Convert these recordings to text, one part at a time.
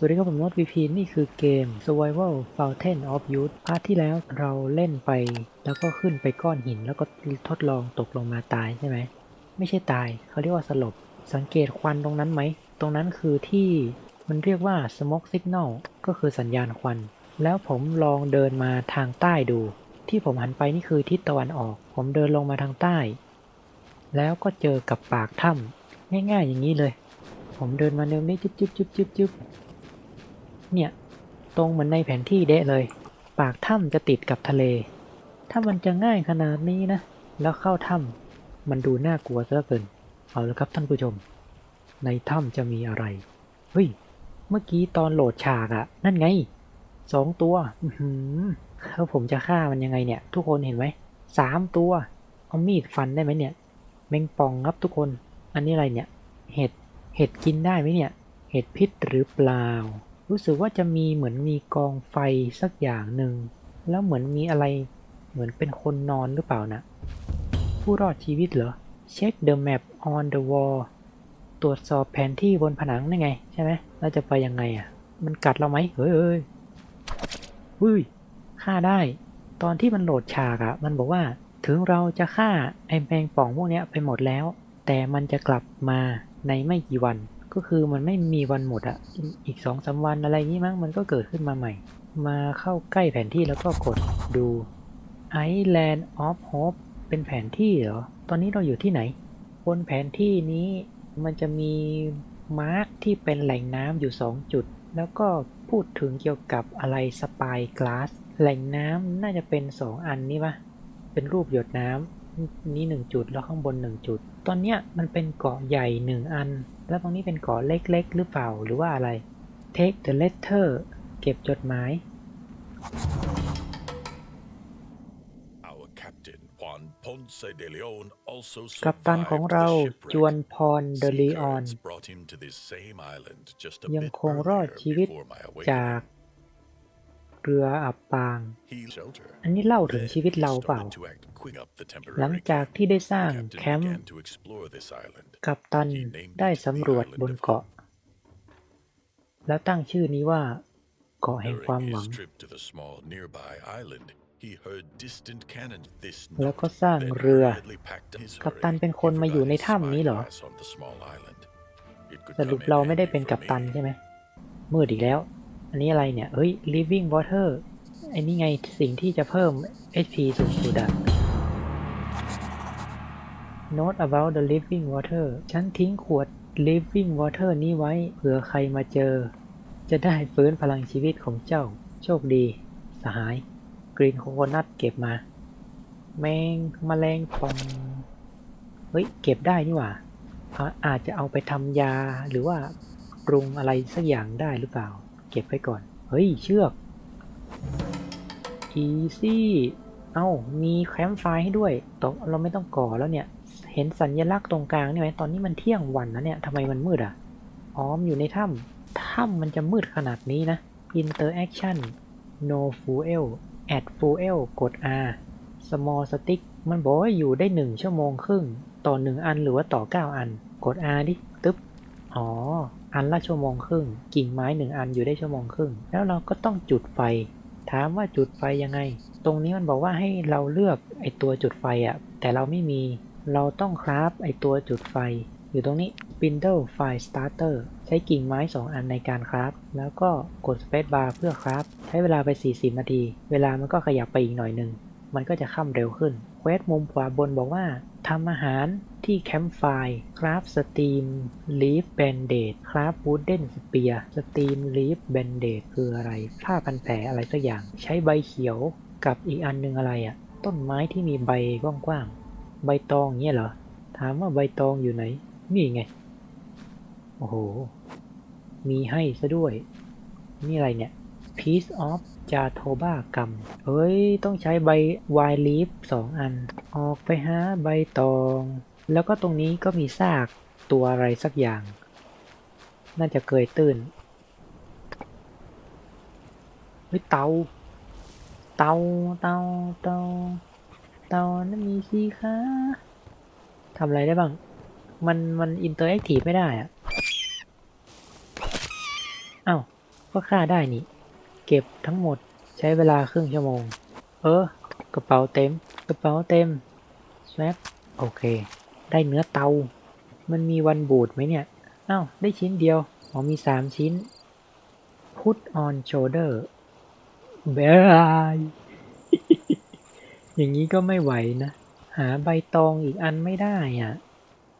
สวัสดีครับผมโน้ต VP นี่คือเกม Survival Fountain of Youth พาร์ทที่แล้วเราเล่นไป แล้วก็ขึ้นไปก้อนหิน แล้วก็ทดลองตกลงมาตายใช่ไหม ไม่ใช่ตาย เขาเรียกว่าสลบ สังเกตควันตรงนั้นไหม ตรงนั้นคือที่มันเรียกว่า smoke signal ก็คือสัญญาณควัน แล้วผมลองเดินมาทางใต้ดู ที่ผมหันไปนี่คือทิศตะวันออก ผมเดินลงมาทางใต้ แล้วก็เจอกับปากถ้ำง่ายๆอย่างนี้เลย ผมเดินมาเร็วนี้จุ๊บจุ๊บจุ๊บจุ๊บจุ๊บ เนี่ย ตรงเหมือนในแผนที่เดะเลย ปากถ้ำจะติดกับทะเล ถ้ามันจะง่ายขนาดนี้นะ แล้วเข้าถ้ำมันดูน่ากลัวซะเหลือเกิน เอาละครับท่านผู้ชม ในถ้ำจะมีอะไร เฮ้ย เมื่อกี้ตอนโหลดฉากอะนั่นไง สองตัว อือหือแล้วผมจะฆ่ามันยังไงเนี่ย ทุกคนเห็นไหม สามตัว เอามีดฟันได้ไหมเนี่ยแมงป่องครับทุกคน อันนี้อะไรเนี่ย เห็ด เห็ดกินได้ไหมเนี่ย เห็ดพิษหรือเปล่า รู้สึกว่าจะมีเหมือนมีกองไฟสักอย่างหนึ่ง แล้วเหมือนมีอะไรเหมือนเป็นคนนอนหรือเปล่านะ ผู้รอดชีวิตเหรอ Check the map on the wall ตรวจสอบแผนที่บนผนังนั่นไง ใช่ไหมเราจะไปยังไงอะ มันกัดเราไหมเฮ้ยเฮ้ยเฮ้ยฆ่าได้ ตอนที่มันโหลดฉากอะมันบอกว่าถึงเราจะฆ่าไอ้แมงป่องพวกเนี้ยไปหมดแล้ว แต่มันจะกลับมาในไม่กี่วัน ก็คือมันไม่มีวันหมดอะอีกสองสาวันอะไรอย่างงี้มั้งมันก็เกิดขึ้นมาใหม่ มาเข้าใกล้แผนที่แล้วก็กดดู Island of Hope เป็นแผนที่เหรอ ตอนนี้เราอยู่ที่ไหน บนแผนที่นี้มันจะมีมาร์กที่เป็นแหล่งน้ำอยู่ 2 จุด แล้วก็พูดถึงเกี่ยวกับอะไรสปายกลาสแหล่งน้ำน่าจะเป็น 2 อันนี่ปะเป็นรูปหยดน้ำนี่ 1 จุดแล้วข้างบน 1 จุด ตอนเนี้ยมันเป็นเกาะใหญ่ 1 อัน แล้วตรงนี้เป็นเกาะเล็กๆ หรือเปล่าหรือว่าอะไร take the letter เก็บจดหมาย Our captain Juan Ponce de Leon also กัปตัน survived ของ the เรา shipwreck. จวนพรเด Sea ลีออน currents brought him to this same island just a ยัง bit คงรอด earlier ชีวิต before my จาก awakening. เรืออับปาง He shelter. อันนี้เล่าถึง Then ชีวิต he เราเปล่า started to act quick up the หลัง temporary จาก camp. ที่ได้สร้าง Captain แคมป์ began to explore this island. กัปตัน He named ได้ it the สำรวจ Island บน of เกาะ Hope. แล้วตั้งชื่อนี้ว่า เกาะแห่งความ During หวั his ง trip to the small nearby island, he heard distant cannon. This แล้วก็ note สร้าง then เรือ hurriedly packed his กัปตัน hurry. เป็นคน He มาอยู่ใน forgot his ถ้ำนี้เหรอ spyglass on the small island. It could สรุป come in เราไม่ได้ handy เป็น for กัปตัน me. ใช่ไหมมืดอีกแล้ว อันนี้อะไรเนี่ย เฮ้ย living water ไอ้นี่ไงสิ่งที่จะเพิ่ม HP สูงสุดอะ Note about the living water ฉันทิ้งขวด living water นี้ไว้เผื่อใครมาเจอ จะได้ฟื้นพลังชีวิตของเจ้า โชคดี สหาย กรีนโคโคนัทเก็บมา แมงมแมลงป่อง เฮ้ย เก็บได้นี่หว่า อาอาจจะเอาไปทำยาหรือว่าปรุงอะไรสักอย่างได้หรือเปล่า เก็บไว้ก่อน เฮ้ย เชือกอีซี่เอ้า มีแคมป์ไฟให้ด้วยตกเราไม่ต้องก่อแล้วเนี่ย เห็นสัญลักษณ์ตรงกลางนี่ไหมตอนนี้มันเที่ยงวันแล้วเนี่ยทำไมมันมืดอะอ๋อมนอยู่ในถ้ำถ้ำมันจะมืดขนาดนี้นะ interaction no fuel add fuel กด R small stick มันบอกว่าอยู่ได้หนึ่งชั่วโมงครึ่ง ต่อหนึ่งอันหรือว่าต่อเก้าอัน กด R ดิ ตึ๊บ อ๋อ อันละชั่วโมงครึ่ง กิ่งไม้หนึ่งอันอยู่ได้ชั่วโมงครึ่ง แล้วเราก็ต้องจุดไฟ ถามว่าจุดไฟยังไง ตรงนี้มันบอกว่าให้เราเลือกไอตัวจุดไฟอะแต่เราไม่มี เราต้องคราฟไอตัวจุดไฟ อยู่ตรงนี้ Spindle Fire Starter ใช้กิ่งไม้ 2 อันในการคราฟ แล้วก็กด Space Bar เพื่อคราฟ ใช้เวลาไป 40 นาที เวลามันก็ขยับไปอีกหน่อยหนึ่ง มันก็จะค่ำเร็วขึ้น เควสมุมขวาบนบอกว่าทำอาหารที่แคมป์ไฟคราฟสตีมลีฟแบนเดดคราฟวูดเดนสเปียสตีมลีฟแบนเดดคืออะไร ผ้าพันแผลอะไรสักอย่าง ใช้ใบเขียวกับอีกอันนึงอะไรอะ่ะ ต้นไม้ที่มีใบกว้างๆ ใบตองเนี่ยเหรอ ถามว่าใบตองอยู่ไหน นี่ไง โอ้โห มีให้ซะด้วย นี่อะไรเนี่ย Piece of จาโทบ้ากรรม เฮ้ย ต้องใช้ใบวายลีฟสองอัน ออกไปหาใบตอง แล้วก็ตรงนี้ก็มีซากตัวอะไรสักอย่าง น่าจะเกยตื้น เฮ้ย เตา เตา เตา เตา เตานั้นมีสีขาทำอะไรได้บ้าง มัน มันอินเตอร์แอคทีฟไม่ได้อะอ้าว ก็ฆ่าได้นี่ เก็บทั้งหมดใช้เวลาครึ่งชั่วโมง เออ กระเป๋าเต็ม กระเป๋าเต็มสวปโอเค ได้เนื้อเตา มันมีวันบูดไหมเนี่ยอ้าวได้ชิ้นเดียวอ๋อมีสามชิ้น put on shoulder บายอย่างนี้ก็ไม่ไหวนะ หาใบตองอีกอันไม่ได้อะ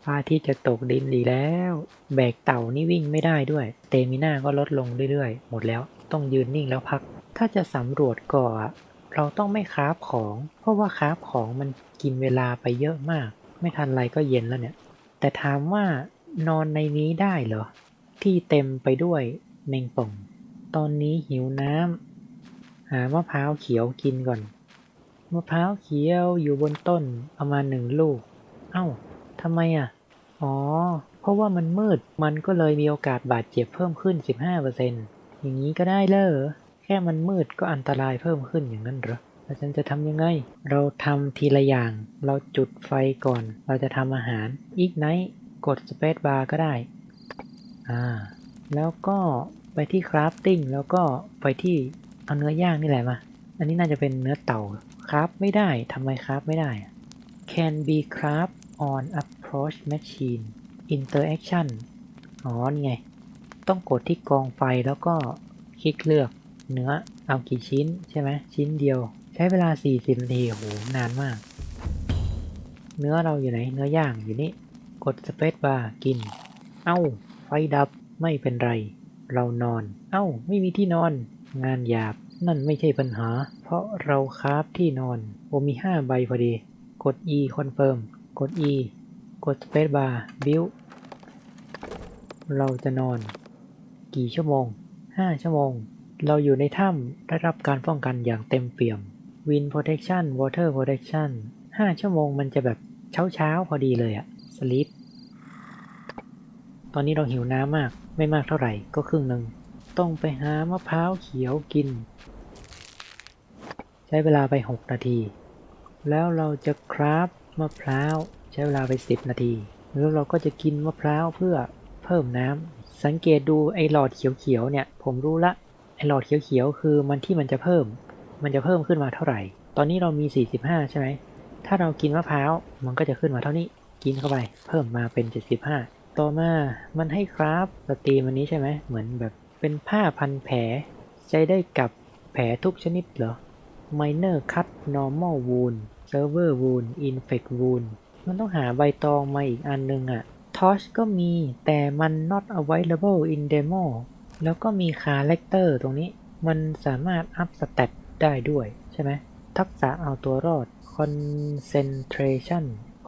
พาทิตย์จะตกดินดีแล้ว แบกเต่านี่วิ่งไม่ได้ด้วย เตมิน่าก็ลดลงเรื่อยๆ หมดแล้ว ต้องยืนนิ่งแล้วพัก ถ้าจะสำรวจก่อ เราต้องไม่คราฟของ เพราะว่าคราฟของมันกินเวลาไปเยอะมาก ไม่ทันไรก็เย็นแล้วเนี่ย แต่ถามว่านอนในนี้ได้เหรอ ที่เต็มไปด้วยแมงป่อง ตอนนี้หิวน้ำหามะพร้าวเขียวกินก่อน มะพร้าวเขียวอยู่บนต้นประมาณหนึ่งลูก เอ้าทำไมอะ อ๋อ เพราะว่ามันมืด มันก็เลยมีโอกาสบาดเจ็บเพิ่มขึ้น 15% อย่างนี้ก็ได้เลอแค่มันมืดก็อันตรายเพิ่มขึ้นอย่างนั้นเหรอแล้วฉันจะทำยังไง เราทำทีละอย่าง เราจุดไฟก่อน เราจะทำอาหาร อีกไนท์กดสเปซบาร์ก็ได้ อ่า แล้วก็ไปที่คราฟติ้งแล้วก็ไปที่เอาเนื้อย่างนี่แหละมา อันนี้น่าจะเป็นเนื้อเต่าคราฟไม่ได้ทำไมคราฟไม่ได้ can be craft on approach machine interaction อ๋อ นี่ไง ต้องกดที่กองไฟแล้วก็คลิกเลือกเนื้อเอากี่ชิ้นใช่ไหมชิ้นเดียว ใช้เวลา 40นาทีโหนานมาก เนื้อเราอยู่ไหนเนื้อย่างอยู่นี่กดสเปซบาร์กิน เอ้า ไฟดับไม่เป็นไร เรานอน เอ้า ไม่มีที่นอน งานหยาบนั่นไม่ใช่ปัญหา เพราะเราคราฟที่นอนโอมี 5 ใบพอดี กด E confirm กด E กด space bar build เราจะนอน กี่ชั่วโมง5ชั่วโมง เราอยู่ในถ้ำได้รับการป้องกันอย่างเต็มเปี่ยม Wind protection water protection 5ชั่วโมงมันจะแบบเช้าเช้าๆพอดีเลยอะ sleep ตอนนี้เราหิวน้ำมาก ไม่มากเท่าไหร่ก็ครึ่งหนึ่ง ต้องไปหามะพร้าวเขียวกิน ใช้เวลาไป 6 นาที แล้วเราจะคราฟมะพร้าว ใช้เวลาไป 10 นาที แล้วเราก็จะกินมะพร้าวเพื่อเพิ่มน้ำ สังเกตดูไอ้หลอดเขียวๆเนี่ย ผมรู้ละไอ้หลอดเขียวๆคือมันที่มันจะเพิ่ม มันจะเพิ่มขึ้นมาเท่าไหร่ ตอนนี้เรามี 45 ใช่ไหมถ้าเรากินมะพร้าวมันก็จะขึ้นมาเท่านี้ กินเข้าไป เพิ่มมาเป็น 75 ต่อมามันให้คราฟสตรีมอันนี้ใช่ไหมเหมือนแบบเป็นผ้าพันแผลใช้ได้กับแผลทุกชนิดเหรอ minor cut normal wound server wound infect wound มันต้องหาใบตองมาอีกอันนึงอะ torch ก็มีแต่มัน not available in demo แล้วก็มี character ตรงนี้ มันสามารถ up stat ได้ด้วยใช่ไหม ทักษะเอาตัวรอด concentration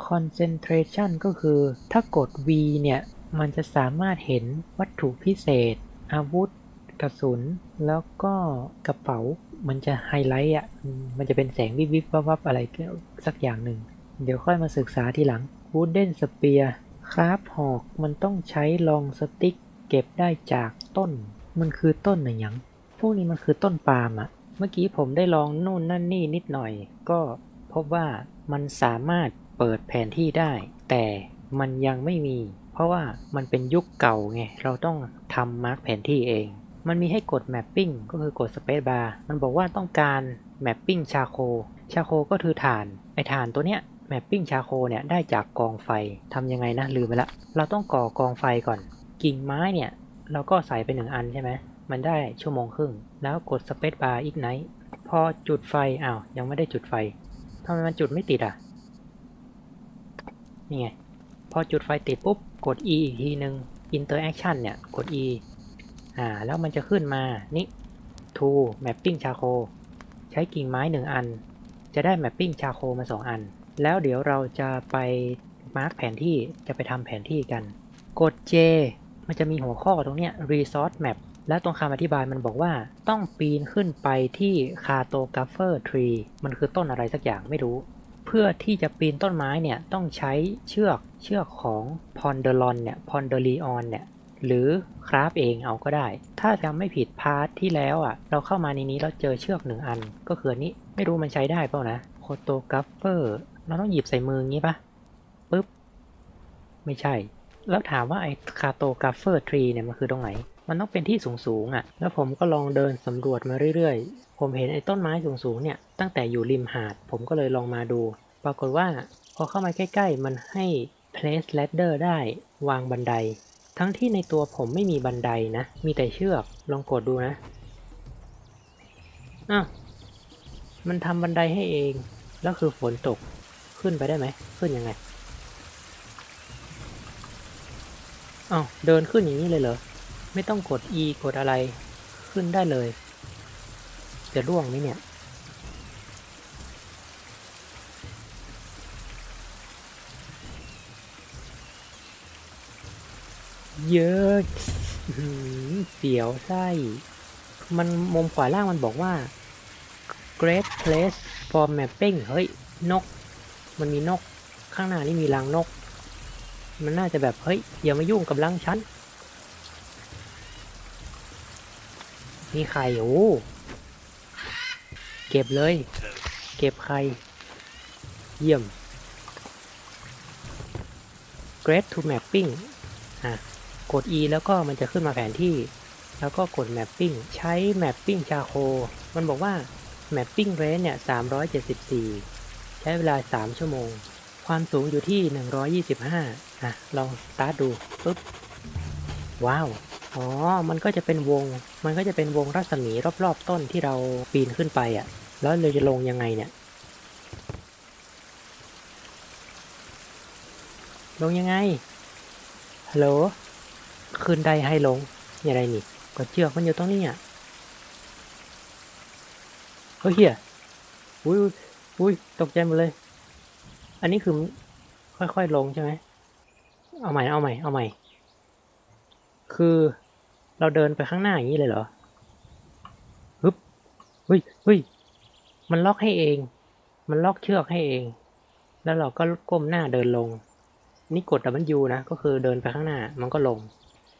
concentration ก็คือถ้ากด V เนี่ย มันจะสามารถเห็นวัตถุพิเศษ อาวุธ กระสุน แล้วก็กระเป๋า มันจะไฮไลท์อะมมันจะเป็นแสงวิบวิบวับวับอะไรสักอย่างหนึ่ง เดี๋ยวค่อยมาศึกษาทีหลัง Wooden Spear คราฟหอกมันต้องใช้ลองสติ๊กเก็บได้จากต้น มันคือต้นอะไรหยัง พวกนี้มันคือต้นปาล์มอะเมื่อกี้ผมได้ลองนู่นนั่นนี่นิดหน่อย ก็พบว่ามันสามารถเปิดแผนที่ได้ แต่มันยังไม่มี เพราะว่ามันเป็นยุคเก่าไง เราต้องทำมาร์กแผนที่เอง มันมีให้กด mapping ก็คือกด space bar มันบอกว่าต้องการ mapping ชาโค ชาโคก็คือถ่าน ไอถ่านตัวเนี้ย mapping ชาโคเนี่ยได้จากกองไฟทำยังไงนะลืมไปละ เราต้องก่อกองไฟก่อน กิ่งไม้เนี่ย เราก็ใส่ไปหนึ่งอันใช่ไหม มันได้ชั่วโมงครึ่ง แล้วกด space bar อีกไนท์พอจุดไฟอ้าวยังไม่ได้จุดไฟทำไมมันจุดไม่ติดอะ นี่ไง พอจุดไฟติดปุ๊บ กด E อีกทีหนึ่ง interaction เนี่ย กด E อ่า แล้วมันจะขึ้นมา นี่ to mapping charcoal ใช้กิ่งไม้หนึ่งอัน จะได้ mapping charcoal มาสองอัน แล้วเดี๋ยวเราจะไปมาร์กแผนที่จะไปทำแผนที่กัน กด J มันจะมีหัวข้อตรงเนี้ย resource map แล้วตรงคำอธิบายมันบอกว่าต้องปีนขึ้นไปที่คาโตก a ฟเฟอร์ทรีมันคือต้นอะไรสักอย่างไม่รู้ เพื่อที่จะปีนต้นไม้เนี่ยต้องใช้เชือกเชือกของพอนเดลอนเนี่ยพอนเดลีออนเนี่ยหรือคราฟเองเอาก็ได้ ถ้าจำไม่ผิดพาร์ทที่แล้วอะ เราเข้ามาในนี้เราเจอเชือกหนึ่งอัน ก็คืออันนี้ไม่รู้มันใช้ได้เปล่านะโคโตก a ฟ เราต้องหยิบใส่มืองี้ปะปึ๊บ ไม่ใช่ แล้วถามว่าไอ้คาโตก a ฟเฟอร์ทรีเนี่ยมันคือตรงไหน มันต้องเป็นที่สูงๆอะ แล้วผมก็ลองเดินสำรวจมาเรื่อยๆ ผมเห็นไอ้ต้นไม้สูงๆเนี่ยตั้งแต่อยู่ริมหาด ผมก็เลยลองมาดู ปรากฏว่าพอเข้ามาใกล้ๆ มันให้ place ladder ได้วางบันได ทั้งที่ในตัวผมไม่มีบันไดนะ มีแต่เชือก ลองกดดูนะ อ้าว มันทำบันไดให้เอง แล้วคือฝนตก ขึ้นไปได้ไหม ขึ้นยังไงอ้าวเดินขึ้นอย่างนี้เลยเหรอ ไม่ต้องกด E กดอะไร ขึ้นได้เลย จะร่วงไหมเนี่ย เยอะเสียวไส้ มันมุมขวาล่างมันบอกว่า great place for mapping เฮ้ย นก มันมีนก ข้างหน้านี่มีรังนก มันน่าจะแบบ เฮ้ย อย่ามายุ่งกับรังฉัน มีไข่โอ้เก็บเลย เก็บไข่ เยี่ยม great to mapping อะ กด E แล้วก็มันจะขึ้นมาแผนที่ แล้วก็กด mapping ใช้ mapping ชาโค มันบอกว่า mapping range เนี่ย374 ใช้เวลา 3 ชั่วโมง ความสูงอยู่ที่ 125 อะ ลองสตาร์ทดูปุ๊บ ว้าว อ๋อ มันก็จะเป็นวง มันก็จะเป็นวงรัศมีรอบๆต้นที่เราปีนขึ้นไปอะ แล้วเราจะลงยังไงเนี่ย ลงยังไง ฮัลโหล คืนใดให้ลงอย่างไรนี่ ก็เชือกมันอยู่ตรงนี้อะ เฮ้ยเฮียอุ้ย อุ้ยตกใจหมดเลย อันนี้คือค่อยๆลงใช่ไหม เอาใหม่ เอาใหม่ เอาใหม่ คือเราเดินไปข้างหน้าอย่างนี้เลยเหรอฮึบเฮ้ยเฮ้ยมันล็อกให้เอง มันล็อกเชือกให้เอง แล้วเราก็ก้มหน้าเดินลง นี่กด W นะ ก็คือเดินไปข้างหน้า มันก็ลง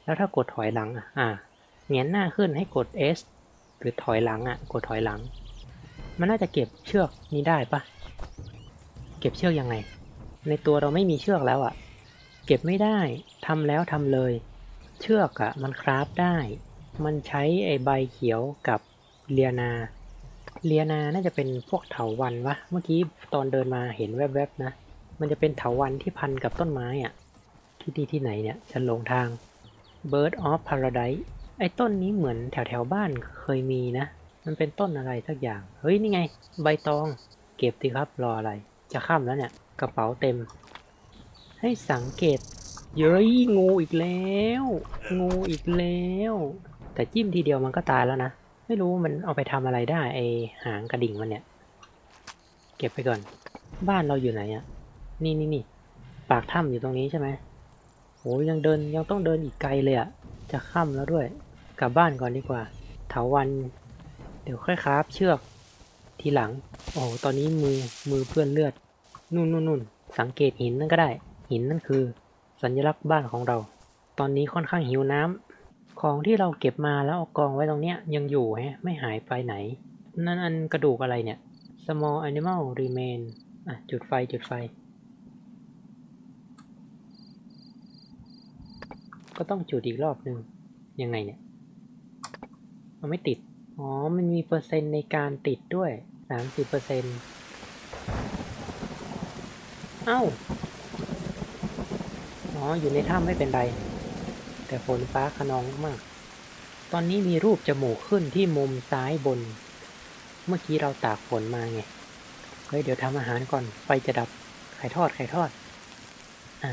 แล้วถ้ากดถอยหลังอะ อ่าเงยหน้าขึ้นให้กด S หรือถอยหลังอะ กดถอยหลัง มันน่าจะเก็บเชือกนี้ได้ปะเก็บเชือกยังไง ในตัวเราไม่มีเชือกแล้วอะ เก็บไม่ได้ทำแล้วทำเลย เชือกอะ มันคราฟได้ มันใช้ไอใบเขียวกับเลียนา เลียนาน่าจะเป็นพวกเถาวันวะเมื่อกี้ตอนเดินมาเห็นแวบๆนะ มันจะเป็นเถาวันที่พันกับต้นไม้อะที่นี่ที่ไหนเนี่ยฉันหลงทาง Bird of Paradise ไอ้ต้นนี้เหมือนแถวแถวบ้านเคยมีนะ มันเป็นต้นอะไรสักอย่าง เฮ้ย นี่ไง ใบตอง เก็บสิครับ รออะไร จะค่ำแล้วเนี่ย กระเป๋าเต็ม ให้สังเกตเย้ยงูอีกแล้ว งูอีกแล้ว แต่จิ้มทีเดียวมันก็ตายแล้วนะ ไม่รู้มันเอาไปทำอะไรได้ไอหางกระดิ่งมันเนี่ย เก็บไปก่อน บ้านเราอยู่ไหนอะนี่นี่นี่ ปากถ้ำอยู่ตรงนี้ใช่ไหมโหยังเดินยังต้องเดินอีกไกลเลยอะจะค่ำแล้วด้วย กลับบ้านก่อนดีกว่าเถาวัน ดี๋ยวค่อยคราฟเชือก ทีหลัง โอ้โห ตอนนี้มือมือเปื้อนเลือด นู่นนู่นนู่นสังเกตหินนั่นก็ได้ หินนั่นคือ สัญลักษณ์บ้านของเรา ตอนนี้ค่อนข้างหิวน้ำของที่เราเก็บมาแล้วเอากองไว้ตรงเนี้ยยังอยู่ฮะไม่หายไปไหน นั่นอันกระดูกอะไรเนี่ย small animal remain อะจุดไฟจุดไฟ ก็ต้องจุดอีกรอบหนึ่งยังไงเนี่ย มันไม่ติด อ๋อ มันมีเปอร์เซ็นต์ในการติดด้วยสามสิบเปอร์เซ็นต์เอ้า อ๋อ อยู่ในถ้ำไม่เป็นไร แต่ฝนฟ้าขนองมาก ตอนนี้มีรูปจมูกขึ้นที่มุมซ้ายบน เมื่อกี้เราตากฝนมาไง เฮ้ย เดี๋ยวทำอาหารก่อน ไฟจะดับ ไข่ทอด ไข่ทอด อ่า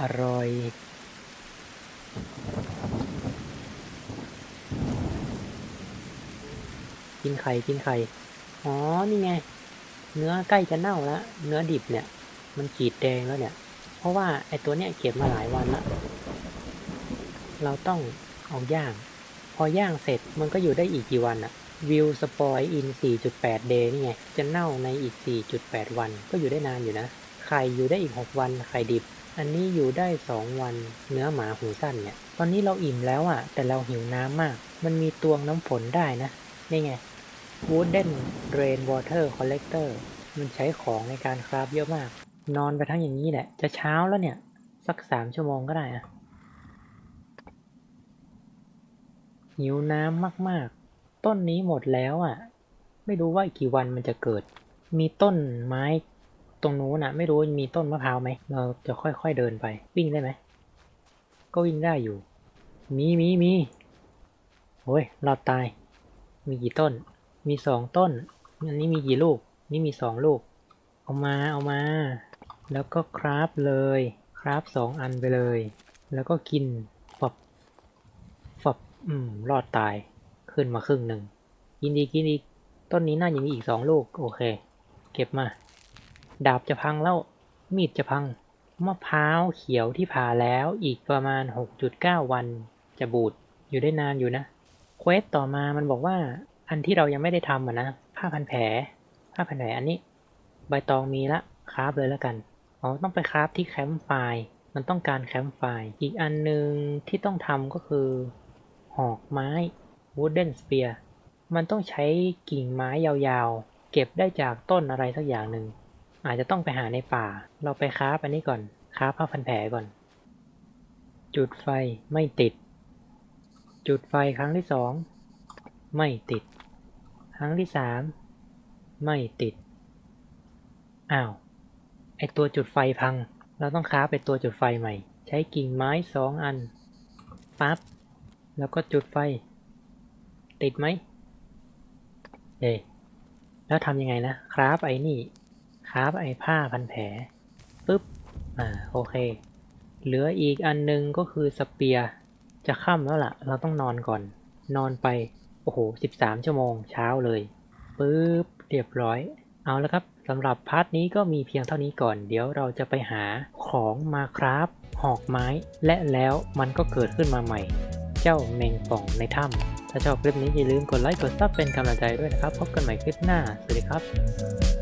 อร่อย กินไข่กินไข่ อ๋อ นี่ไง เนื้อใกล้จะเน่าแล้ว เนื้อดิบเนี่ย มันกรีดแดงแล้วเนี่ย เพราะว่าไอตัวเนี้ยเก็บมาหลายวันละเราต้องเอาย่าง พอย่างเสร็จมันก็อยู่ได้อีกกี่วันอะวิวสปอยอิน 4.8 เดย์นี่ไง จะเน่าในอีก 4.8 วัน ก็อยู่ได้นานอยู่นะ ไข่อยู่ได้อีก 6 วัน ไข่ดิบ อันนี้อยู่ได้ 2 วัน เนื้อหมาหูสั้นเนี่ย ตอนนี้เราอิ่มแล้วอะแต่เราหิวน้ำมาก มันมีตวงน้ำฝนได้นะ นี่ไง Wooden Rain Water Collector มันใช้ของในการคราฟเยอะมาก นอนไปทั้งอย่างนี้แหละ จะเช้าแล้วเนี่ย สักสามชั่วโมงก็ได้อะหิวน้ำมากๆ ต้นนี้หมดแล้วอะ ไม่รู้ว่าอีกกี่วันมันจะเกิด มีต้นไม้ตรงนู้นอะ ไม่รู้มีต้นมะพร้าวไหม เราจะค่อยๆเดินไป วิ่งได้ไหม ก็วิ่งได้อยู่ มีมีมีโอ้ยรอดตาย มีกี่ต้น มีสองต้น อันนี้มีกี่ลูก นี่มีสองลูก เอามา เอามา แล้วก็คราฟเลย คราฟสองอันไปเลย แล้วก็กินฝับฝับ อืม รอดตาย ขึ้นมาครึ่งหนึ่ง กินดีกินอีต้นนี้น่าจะมีอีกสองลูก โอเค เก็บมา ดาบจะพังแล้ว มีดจะพัง มะพร้าวเขียวที่ผ่าแล้ว อีกประมาณ 6.9 วันจะบูด อยู่ได้นานอยู่นะ เควสต่อมามันบอกว่าอันที่เรายังไม่ได้ทำอะนะผ้าพันแผลผ้าพันแผลอันนี้ ใบตองมีละคราฟเลยแล้วกันอ๋อต้องไปคราฟที่แคมป์ไฟล์มันต้องการแคมป์ไฟล์อีกอันหนึ่งที่ต้องทำก็คือ หอกไม้ wooden spear มันต้องใช้กิ่งไม้ยาวๆ เก็บได้จากต้นอะไรสักอย่างหนึ่ง อาจจะต้องไปหาในป่า เราไปคราฟอันนี้ก่อนคราฟผ้าพันแผลก่อน จุดไฟไม่ติด จุดไฟครั้งที่สองไม่ติด ครั้งที่สามไม่ติด อ้าว ไอตัวจุดไฟพัง เราต้องคราไปตัวจุดไฟใหม่ ใช้กิ่งไม้สองอัน ปั๊บ แล้วก็จุดไฟ ติดไหมเอ๊ะแล้วทำยังไงนะ คราฟไอ้นี่ คราฟไอ้ผ้าพันแผลปึ๊บ อ่า โอเค เหลืออีกอันหนึงก็คือสเปียร์ จะค่ำแล้วล่ะ เราต้องนอนก่อน นอนไป โอ้โห13ชั่วโมงเช้าเลยปึ๊บเรียบร้อย เอาละครับสำหรับพาร์ทนี้ก็มีเพียงเท่านี้ก่อน เดี๋ยวเราจะไปหาของมาคราฟหอกไม้ และแล้วมันก็เกิดขึ้นมาใหม่ เจ้าแมงป่องในถ้ำถ้าชอบคลิปนี้อย่าลืมกดไลค์กดซับเป็นกำลังใจด้วยนะครับ พบกันใหม่คลิปหน้า สวัสดีครับ